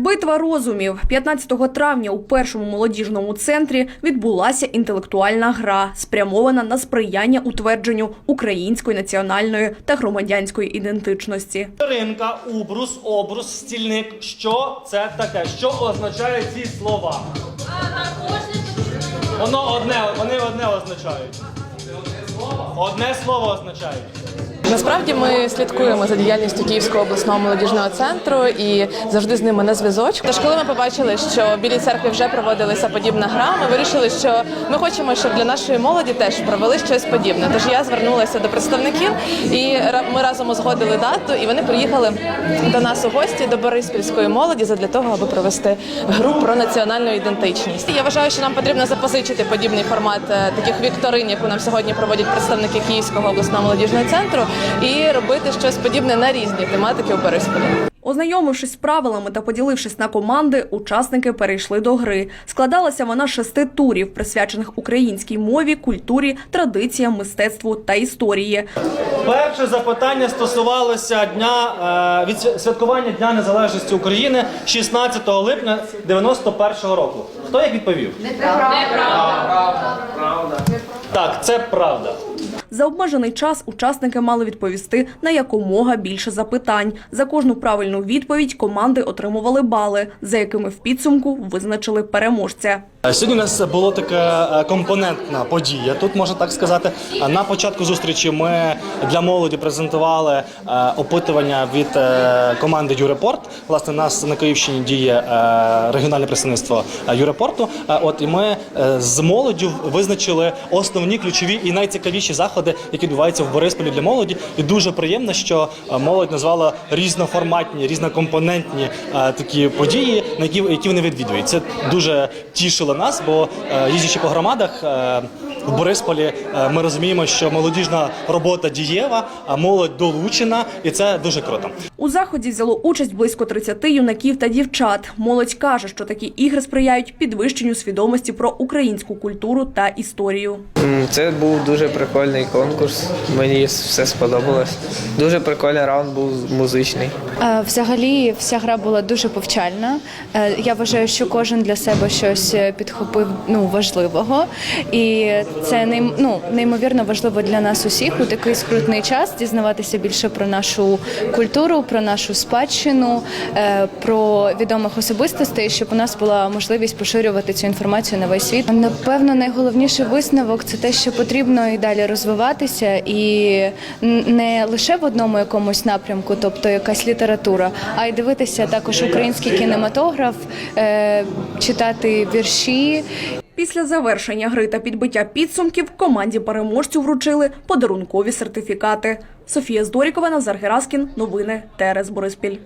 Битва розумів 15 травня у першому молодіжному центрі відбулася інтелектуальна гра, спрямована на сприяння утвердженню української національної та громадянської ідентичності. Ринка, убрус, обрус, стільник. Що це таке? Що означають ці слова? Воно одне, вони одне означають. Одне слово означають. Насправді ми слідкуємо за діяльністю Київського обласного молодіжного центру і завжди з ними на зв'язочку. Тож, коли ми побачили, що в білій церкві вже проводилася подібна гра, ми вирішили, що ми хочемо, щоб для нашої молоді теж провели щось подібне. Тож я звернулася до представників, і ми разом узгодили дату, і вони приїхали до нас у гості до Бориспільської молоді задля того, аби провести гру про національну ідентичність. Я вважаю, що нам потрібно запозичити подібний формат е, таких вікторин, яку нам сьогодні проводять представники Київського обласного молодіжного центру, і робити щось подібне на різні тематики у Борисполі. Ознайомившись з правилами та поділившись на команди, учасники перейшли до гри. Складалася вона з шести турів, присвячених українській мові, культурі, традиціям, мистецтву та історії. Перше запитання стосувалося дня е, від святкування Дня Незалежності України 16 липня 91 року. Хто як відповів? Неправда. Так, це правда. За обмежений час учасники мали відповісти на якомога більше запитань. За кожну правильну відповідь команди отримували бали, за якими в підсумку визначили переможця. Е, Сьогодні у нас була така е, компонентна подія. Тут можна так сказати. Е, На початку зустрічі ми для молоді презентували опитування від команди Юрепорт. Власне, нас на Київщині діє регіональне представництво Юрепорту. От і ми з молоддю визначили основні ключові і найцікавіші заходи, які відбуваються в Борисполі для молоді. І дуже приємно, що молодь назвала різноформатні, різнокомпонентні такі події, на які вони відвідують. Це дуже тішило нас, бо е, їздячи по громадах. е, В Борисполі е, ми розуміємо, що молодіжна робота дієва, а молодь долучена, і це дуже круто. У заході взяло участь близько 30 юнаків та дівчат. Молодь каже, що такі ігри сприяють підвищенню свідомості про українську культуру та історію. Це був дуже прикольний конкурс. Мені все сподобалось. Дуже прикольний раунд був музичний. Взагалі, вся гра була дуже повчальна. Я вважаю, що кожен для себе щось підхопив ну важливого, і це ну, неймовірно важливо для нас усіх у такий скрутний час дізнаватися більше про нашу культуру, про нашу спадщину, е, про відомих особистостей, щоб у нас була можливість поширювати цю інформацію на весь світ. Напевно, найголовніший висновок це те, що потрібно і далі розвиватися, і не лише в одному якомусь напрямку, тобто якась література, а й дивитися також український кінематограф, е, читати вірші. Після завершення гри та підбиття підсумків команді переможцю вручили подарункові сертифікати. Софія Здорікова, Назар Гераскін. Новини ТРС Бориспіль.